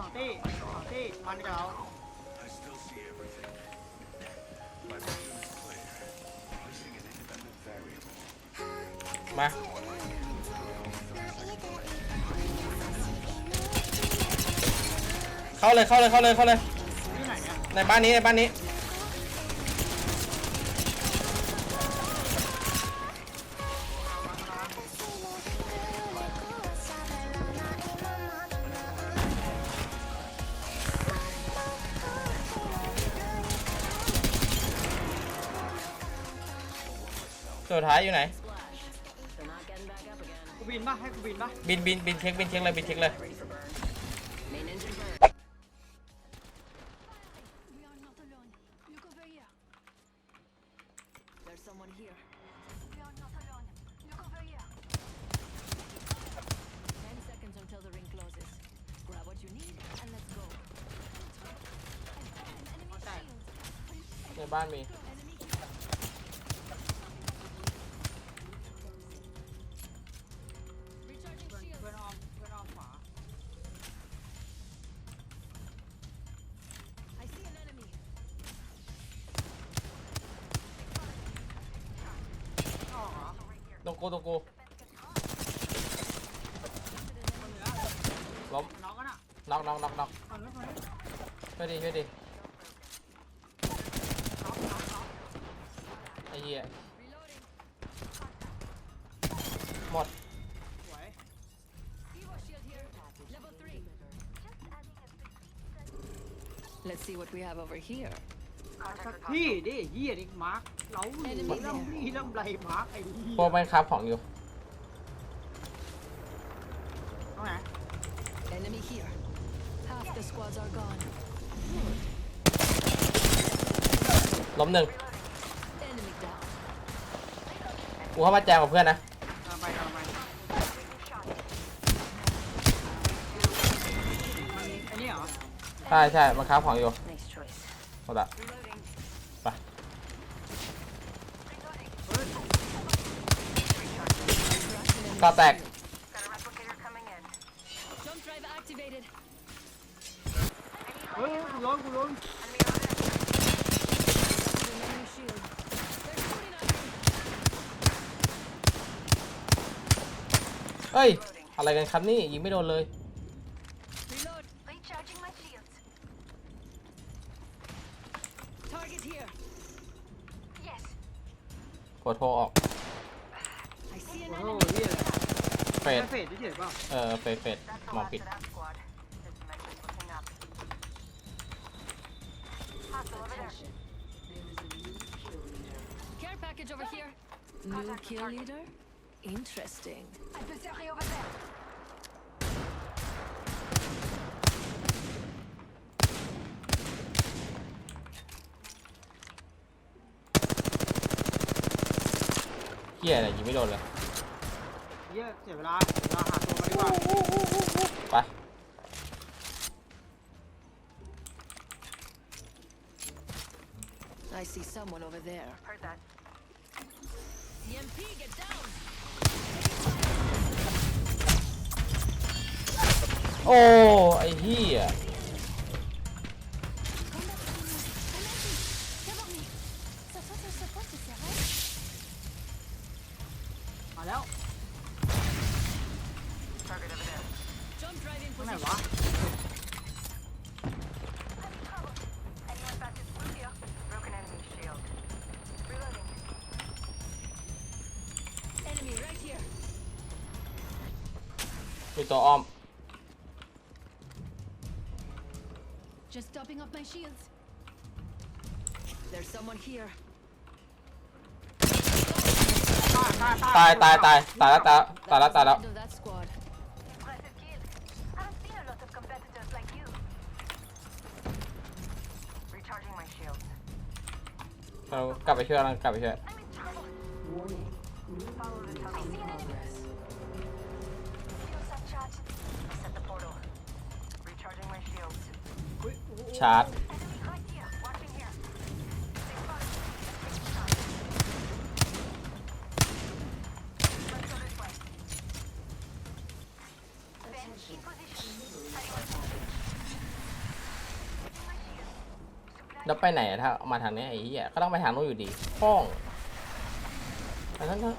สองตี้สองตี้มันเราาเข้าเลยเข้าเลยเข้าเลยเข้าเลยในบ้านนี้ในบ้านนี้ สุดท้ายอยู่ไหน กูบินปะให้กูบินปะบินบินบินเช็คบินเช็คเลยบินเช็คเลย We are not alone. Look over here. There's someone here. We are not alone. Look over here. Ten seconds until the ring closes. Grab what you need and let's go. An enemy Okay. shield. ในบ้านมี Enemy กูตรงกูล้มน้องกันอะน็อกน็อกน็อกน็อกคนนี้คนนี้ช่วยดิช่วยดิน้องน้องน้องไอ้เหี้ยหมดสวย Let's see what we have over here. สักที่ดิเหี้ยนี่มาร์คเราหนีลำนี่ลำไรมาร์คไอ้เหี้ยพวกแม่งครับของอยู่ตรงไหน Enemy here. Half the squads are gone. ล้มหนึ่ง Enemy down. กูเข้ามาแจมกับเพื่อนนะ ตามไปตามไปมันไอ้นี่เหรอใช่ใช่มาครับของอยู่ Nice choice. หมดละไป เฮ้ย ก็แตก Jump drive activated. เฮ้ยกูร้อนกูร้อน Remaining shield. They're shooting at me. เฮ้ย อะไรกันครับนี่ยิงไม่โดนเลย Reload. Recharging my shields. Target here. Yes. กดโทรออก I see an โอ้โห enemy. เหี้ยอะไรเฟ ดแค่เฟดเฉยๆเปล่าเออเฟดเฟดมองผิด Care package over here. New kill leader? Interesting. Adversary over there. เหี้ยอะไรยิงไม่โดนเลยเหี้ยเ สียเวลาเสียเวลาหาตัวมาดีกว่า ไป I see someone over there. Heard that. EMP, get down! โอ้ ไอ้เหี้ย มีตัวอ้อม Just topping up my shields. There's someone here. ตายตาย ตายตายตายตายแล้วตายตายแล้วตายแล้ว End of that squad. Impressive kill. Haven't seen a lot of competitors like you. Recharging my shields. เรากลับไปช่วยเรากลับไปช่วย ชาร์จ แล้วไปไหนถ้ามาทางนี้ไอ้เหี้ยก็ต้องไปทางนู้นอยู่ดีห้องไปทงนั้น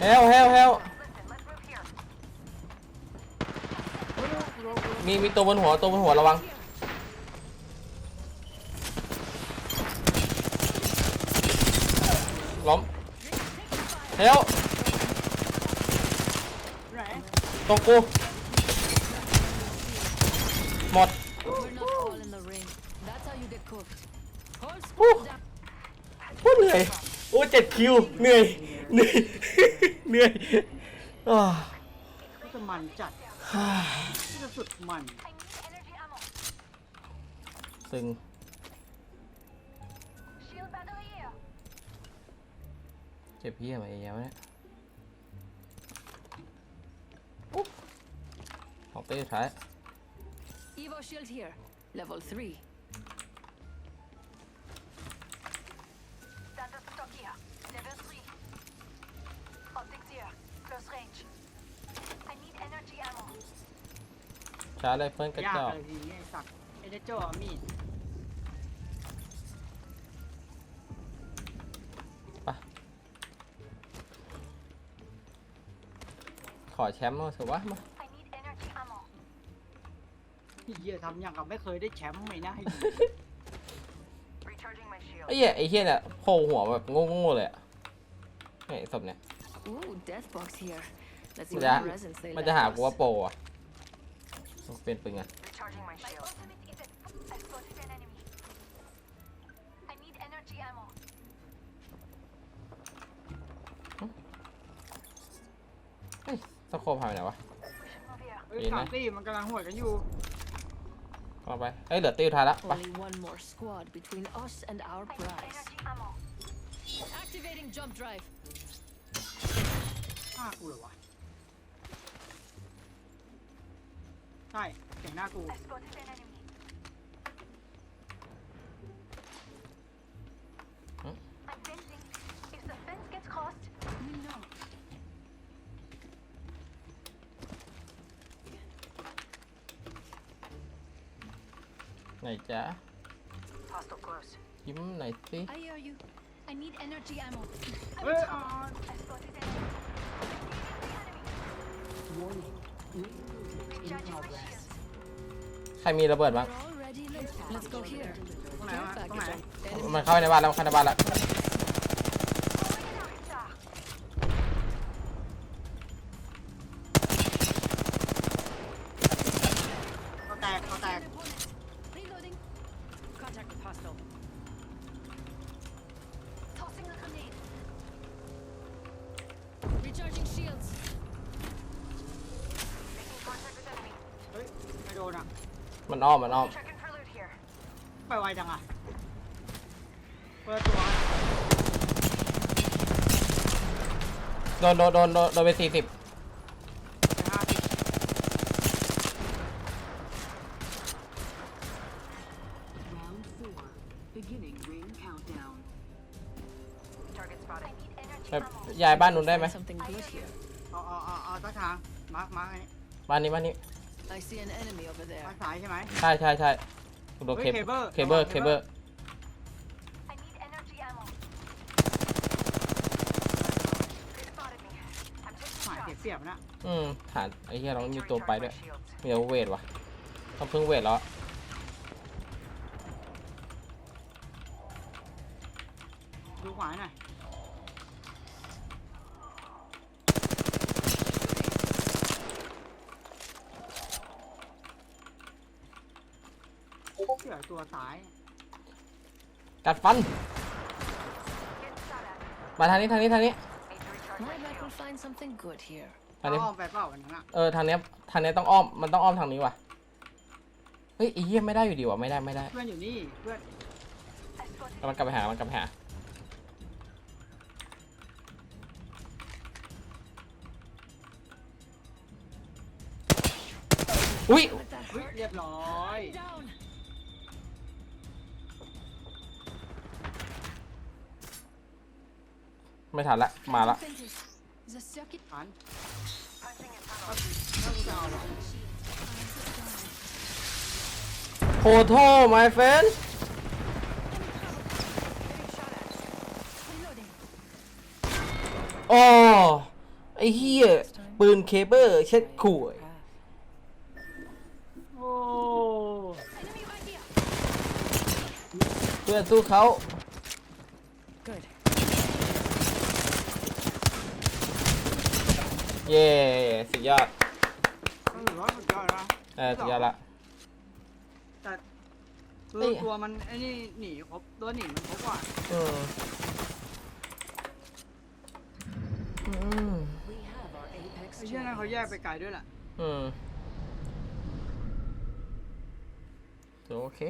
เฮลเฮลเฮล มีมีตัวบนหัวตัวบนหัวระวัง ล้มเฮลตรงกู หมด We're not all in the ring. That's how you get cooked. Whole squad down. โอ้เหนื่อย โอ้เจ็ดคิว เหนื่อย เหนื่อย เหนื่อยอ้าก็จะมันจัด สุดมัน I need energy ammo. ซึ่ง Shield battery here. เจ็บเพี้ยมาเยอะเนี่ยอุ๊บของเต้สุดท้าย Evo shield here. Level 3. ช้าเลยเพื่อนกระยากจอกเลยทีนี้ไอ้สัตว์ไอ้เดโจ้เอามีดขอแชมป์มาเถอะวะมา I need energy ammo. เหี้ยทำอย่างกับไม่เคยได้แชมป์ไม่นะไอ้ Recharging my shield. ไอ้เหี้ยไอ้เหี้ยเนี่ยโผล่หัวแบบโง่ๆเลยอะเนี่ยไอ้ศพเนี่ย Ooh, death box here. Let's see มันจะ what presents they มัน left จะหา us. กูว่าโปรอะ เปลี่ยนปืนไง Recharging my shield. My ultimate is at. I spotted an enemy. I need energy ammo. เฮ้ยสโคปหายไปไหนวะ We should move here. เฮ้ย เห็นไหม สามตี้มันกำลังหวดกันอยู่ เอาไปเอ้ยเหลือตีสุดท้ายแล้วไป Only one more squad between us and our I need prize. energy ammo. Activating jump drive. หน้ากูเหรอวะ ช่เสียงหน้ากู I spotted an enemy. Huh? I'm fencing. If the fence gets crossed, we know. ไหนจ๊ะ Hostile close. ยิ้มหน่อยสิ I hear you. I need energy ammo. เฮ้ยอ่า I spotted an enemy. Recharging my shield. ใครมีระเบิดบ้าง We're all ready. Let's, let's go here. ตรงไหน Care วะตรงไหน package. Enemy มันเข้าไปในบ้านแล้วมันเข้าในบ้านแล้ว มันอ้อมมันอ้อม Checking for loot here. ไปไวจังอะเปิดตัวโดนโดนโดนโดนโดนไปสี่สิบไปห้าสิบ Round four. Beginning ring countdown. Target spotted. I need energy แบบ ammo. ย้ายบ้านนู้นได้ไหม Find something good here. เอาเอาเอาเอาตั้งทางมาร์คมาร์คไอ้นี่บ้านนี้บ้านนี้ I see an enemy over มา there. ร์คสายใช่ไหม ใช่ใช่ใช่กูโดนเฮ้เคยเบิลเคเคเบิเบิลลเคเบิล I need energy ammo. They spotted me. I'm taking หมายเสีย shots. เสียบนะอืมฐานไอ้เหี้ยเราไม่ Need มี to ตัวไป recharge ด้วย my shields. มีแต่เวทวะต้องพึ่งเวทแล้ว ดูขวาหน่อย เสือตัวซ้ายกัดฟัน Getting shot at. มาทางนี้ทางนี้ทางนี้ Need to recharge my My back shield. will find something good here. ทางนี้ อ้อมไปเปล่าวันนั้นอะเออทางเนี้ยทางเนี้ยต้องอ้อมมันต้องอ้อมทางนี้ว่ะเฮ้ยไอ้เหี้ยไม่ได้อยู่ดีว่ะไม่ได้ไม่ได้เพื่อนอยู่นี่เพื่อน I spotted มันกลับไปหามันกลับไปหาอุ้ย Let that เฮ้ย hurt. เรียบร้อย Down. ไม่ทันละมาละ Fences. Is a circuit ฝัน punching in ถ้า tunnel. ถ้ากูจะเอ my friend Reloading. อ๋อไอ้เหี้ยปืนเคเบิลเช็ดขู่โอ้ Enemy right here. เพื่อนสู้เขา Good. เย้สุดยอดก็ถือว่าสุดยอดนะเออสุดยอดละ แต่คืเอ้อยตัวมันไอ้นี่หนีครบตัวหนีมันครบกว่าอืมอืม We have our apex ไอ้เชี่ยนั่นเขาแยกไปไกลด้วยแหละอืมโอเค